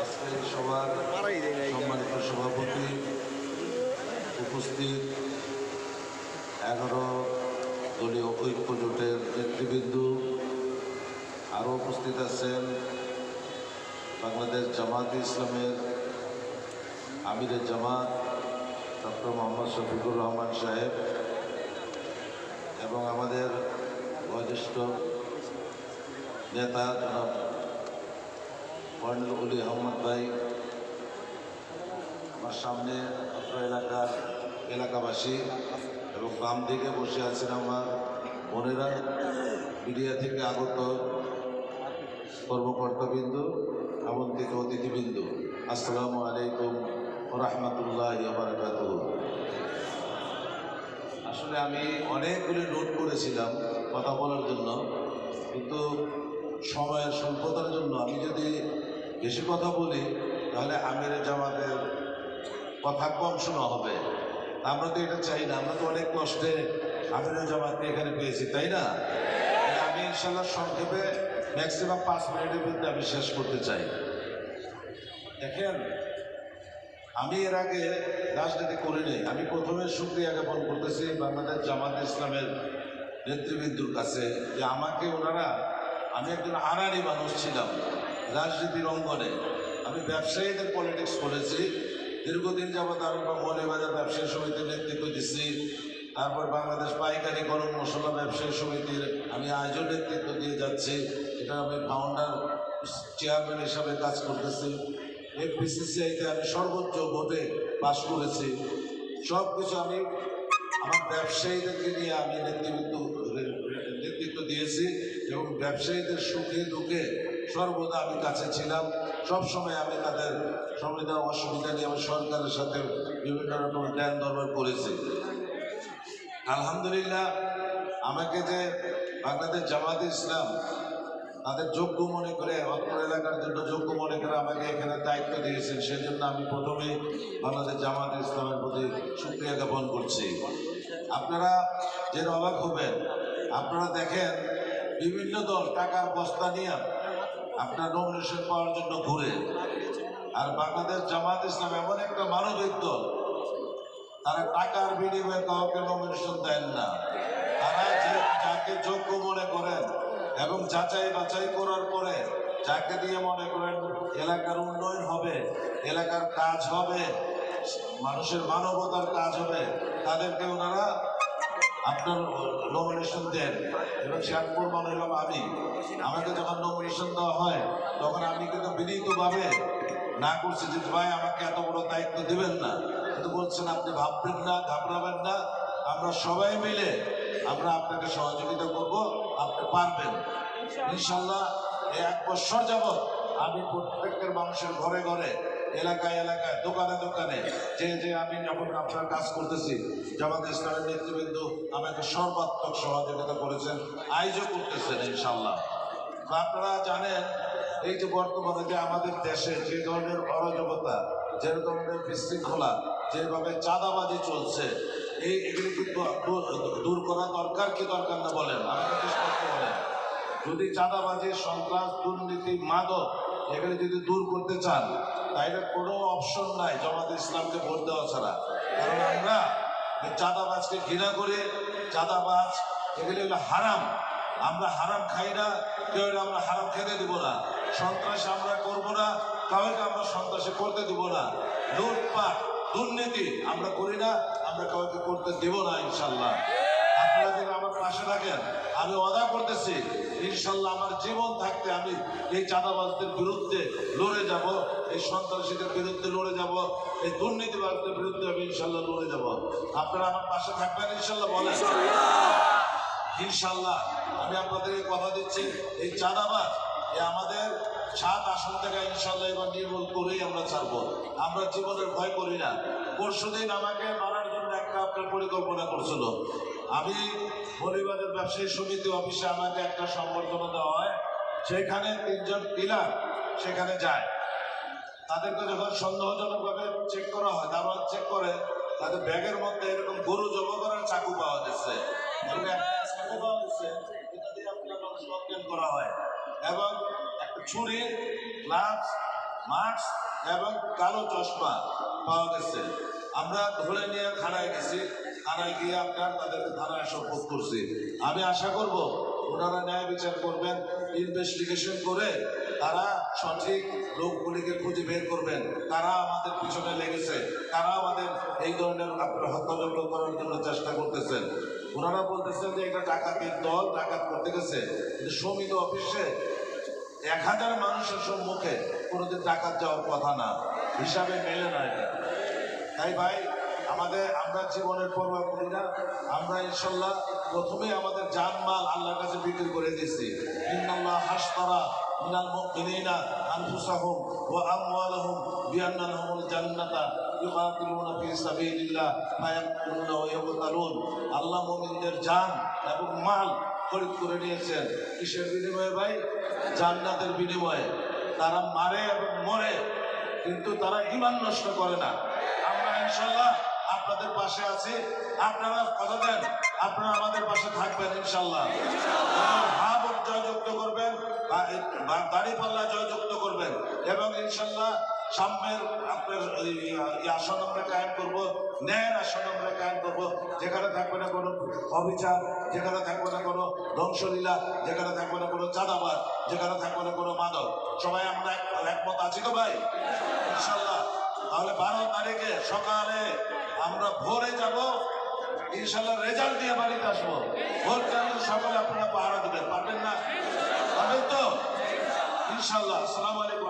আজকের সম্মানিত সভাপতি উপস্থিত এগারো ঐক্য জোটের নেতৃবৃন্দ আরও উপস্থিত আছেন বাংলাদেশ জামাত ইসলামের আমিরের জামাত ডক্টর মোহাম্মদ শফিকুর রহমান সাহেব এবং আমাদের বয়োজ্যেষ্ঠ নেতা জনাব কর্নেল উলি আহমদ ভাই। আমার সামনে অত্র এলাকার এলাকাবাসী এবং বাম দিকে বসে আছেন আমার বোনেরা, মিডিয়া থেকে আগত কর্মকর্তাবিন্দু, আমন্ত্রিত অতিথিবিন্দু। আসসালামু আলাইকুম। রহমতুল্লাহ বারকাত আসলে আমি অনেকগুলি নোট করেছিলাম কথা বলার জন্য, কিন্তু সময়ের স্বল্পতার জন্য আমি যদি বেশি কথা বলি, তাহলে আমির জামাতের কথা কম শোনা হবে। আমরা তো এটা চাই না, আমরা তো অনেক কষ্টে আমির জামাতকে এখানে পেয়েছি, তাই না? আমি ইনশাল্লাহ সংক্ষেপে ম্যাক্সিমাম পাঁচ মিনিটের মধ্যে আমি শেষ করতে চাই। দেখেন আমি এর আগে রাজনীতি করিনি আমি প্রথমে সুক্রিয়া জ্ঞাপন করতেছি বাংলাদেশ জামাত ইসলামের নেতৃবৃন্দুর কাছে যে আমাকে ওনারা, আমি একজন আনারি মানুষ ছিলাম রাজনীতির অঙ্গনে। আমি ব্যবসায়ীদের পলিটিক্স করেছি, দীর্ঘদিন যাবৎ আমি মৌলিবাজার ব্যবসায়ী সমিতির নেতৃত্ব দিচ্ছি, তারপর বাংলাদেশ পাইকারি গরম মশলা ব্যবসায়ী সমিতির আমি আয়োজন নেতৃত্ব দিয়ে যাচ্ছি, এটা আমি ফাউন্ডার চেয়ারম্যান হিসাবে কাজ করতেছি। এফবিসিসিআইতে আমি সর্বোচ্চ ভোটে পাশ করেছি সব কিছু আমি আমার ব্যবসায়ীদেরকে নিয়ে আমি নেতৃত্ব নেতৃত্ব দিয়েছি এবং ব্যবসায়ীদের সুখে দুঃখে সর্বদা আমি কাছে ছিলাম। সব সময় আমি তাদের সুবিধা, অসুবিধা নিয়ে আমি সরকারের সাথে বিভিন্ন রকম জ্ঞান দরবার করেছি। আলহামদুলিল্লাহ, আমাকে যে বাংলাদেশ জামাতে ইসলাম তাদের যোগ্য মনে করে অত্র এলাকার জন্য যোগ্য মনে করে আমাকে এখানে দায়িত্ব দিয়েছেন। সেজন্য আমি প্রথমেই বাংলাদেশ জামাত ইসলামের প্রতি সুক্রিয়া জ্ঞাপন করছি। আপনারা যে অবাক হবেন, আপনারা দেখেন বিভিন্ন দল টাকার বস্তা নিয়ে আপনার নমিনেশন পাওয়ার জন্য ঘুরে। আর বাংলাদেশ জামাত ইসলাম এমন একটা মানবিক দল, তারা টাকার বিনিময়ে কাউকে নমিনেশন দেন না। যাচাই বাছাই করার পরে যাকে দিয়ে মনে করেন এলাকার উন্নয়ন হবে, এলাকার কাজ হবে, মানুষের মানবতার কাজ হবে, তাদেরকে ওনারা আপনার নমিনেশন দেন। এবং শ্যামপুর মনে হলাম আমি, আমাকে যখন নমিনেশন দেওয়া হয়, তখন আমি কিন্তু বিনীতভাবে না করছি যে, ভাই, আমাকে এত বড় দায়িত্ব দিবেন না। কিন্তু বলছেন, আপনি ভাববেন না, ঘাবড়াবেন না। আমরা সবাই মিলে আমরা আপনাকে সহযোগিতা করব। আপনি পারবেন। ইনশাল্লাহ এক বছর যাবৎ আমি প্রত্যেকের মানুষের ঘরে ঘরে, এলাকায় এলাকায়, দোকানে দোকানে, যে যে আমি যখন আপনার কাজ করতেছি, জামাত ইসলামের নেতৃবৃন্দ আমাকে সর্বাত্মক সহযোগিতা করেছেন আয়োজন করতেছেন ইনশাল্লাহ আপনারা জানেন, এই যে বর্তমানে যে আমাদের দেশে যে ধরনের অরাজকতা, যে ধরনের বিশৃঙ্খলা, যেভাবে চাঁদাবাজি চলছে এই, এগুলি দূর- করা দরকার কি দরকার না বলেন? যদি চাঁদাবাজি, সন্ত্রাস, দুর্নীতি, মাদক এগুলি যদি দূর করতে চান, তাইলে কোনো অপশন নাই জামাত ইসলামকে ভোট দেওয়া ছাড়া। কারণ আমরা চাঁদাবাজকে ঘৃণা করে, চাঁদাবাজ এগুলি হলো হারাম। আমরা হারাম খাই না, কেউ আমরা হারাম খেতে দিব না। সন্ত্রাস আমরা করব না, কাউকে আমরা সন্ত্রাসে করতে দিব না। লুটপাট, দুর্নীতি আমরা করি না আমরা কাউকে করতে দিব না, ইনশাল্লাহ। আপনারা যদি আমার পাশে থাকেন, আমি অদা করতেছি, ইনশাল্লাহ আমার জীবন থাকতে আমি এই চাঁদাবাজদের বিরুদ্ধে লড়ে যাব, এই সন্ত্রাসীদের বিরুদ্ধে লড়ে যাব, এই দুর্নীতিবাজদের বিরুদ্ধে আমি ইনশাল্লাহ লড়ে যাব। আপনারা আমার পাশে থাকবেন, ইনশাল্লাহ বলেন। ইনশাল্লাহ, আমি আপনাদেরকে কথা দিচ্ছি, এই চাঁদাবাজ, এ আমাদের সাত আসন থেকে ইনশাল্লাহ এবার নির্মূল করেই আমরা ছাড়বো। আমরা জীবনের ভয় করি না। পরশুদিন আমাকে একটা পরিকল্পনা করছিল। আমি পরিবারের ব্যবসায়ী সমিতি অফিসে আমাকে একটা সম্বর্ধনা দেওয়া হয় সেখানে তিনজন কিলার সেখানে যায়। তাদেরকে যখন সন্দেহজনকভাবে চেক করা হয় দারোয়ান চেক করে, তাদের ব্যাগের মধ্যে এরকম গরু জমা করার চাকু পাওয়া যাচ্ছে। চাকু পাওয়া যাচ্ছে করা হয়। এবং একটা ছুরি, গ্লাভস, মাস্ক এবং কালো চশমা পাওয়া গেছে আমরা ধরে নিয়ে থানায় গেছি থানায় গিয়ে আপনার তাদেরকে থানায় শপথ করছি। আমি আশা করব ওনারা ন্যায় বিচার করবেন ইনভেস্টিগেশন করে তারা সঠিক লোকগুলিকে খুঁজে বের করবেন। তারা আমাদের পিছনে লেগেছে, তারা আমাদের এই ধরনের হত্যাযজ্ঞ করার জন্য চেষ্টা করতেছেন। ওনারা বলতেছেন যে এটা ডাকাতির দল, ডাকাত করতে গেছে। কিন্তু সমিত অফিসে এক হাজার মানুষের সম্মুখে কোনোদিন ডাকাত যাওয়ার কথা না। হিসাবে মেলে না এটা। তাই ভাই, আমাদের, আমরা জীবনের পরোয়া করি না। আমরা ইনশাল্লাহ প্রথমে আমাদের জানমাল আল্লাহর কাছে বিক্রি করে দিয়েছি। ইন্নাল্লাহ হাসতারা মিনাল মুমিনিনা আনফুসাহুম ওয়া আমওয়ালাহুম বিআন্না লাহুমুল জান্নাতা ইউকাতিলুনা ফি সাবিলিল্লাহ ফায়াকুতুলুনা ওয়া ইউকতালুন আল্লাহ মুমিনদের জান এবং মাল খরিদ করে নিয়েছেন। কিসের বিনিময়ে ভাই? জান্নাতের বিনিময়ে। তারা মারে এবং মরে, কিন্তু তারা ইমান নষ্ট করে না। ইনশাল্লাহ আপনাদের পাশে আছি। আপনারা কথা দেন, আপনারা আমাদের পাশে থাকবেন ইনশাল্লাহ ভাব জয়যুক্ত করবেন দাড়ি পাল্লা জয়যুক্ত করবেন। এবং ইনশাল্লাহ সামনের আপনার আসন আমরা কায়েম করব, ন্যায়ের আসন আমরা কায়েম করব। যেখানে থাকবে না কোনো অবিচার, যেখানে থাকবে না কোনো ধ্বংসলীলা, যেখানে থাকবে না কোনো চাঁদাবাদ যেখানে থাকবে না কোনো মাদক। সবাই আমরা এক- একমত আছি তো ভাই? ইনশাল্লাহ তাহলে বারো তারিখে সকালে আমরা ভোরে যাব। ইনশাল্লাহ রেজাল্ট দিয়ে বাড়িতে আসব। ভোর টাইমে সকালে আপনারা পাহারা দেবেন? পারবেন না? পারবেন তো? ইনশাল্লাহ আসসালামু আলাইকুম।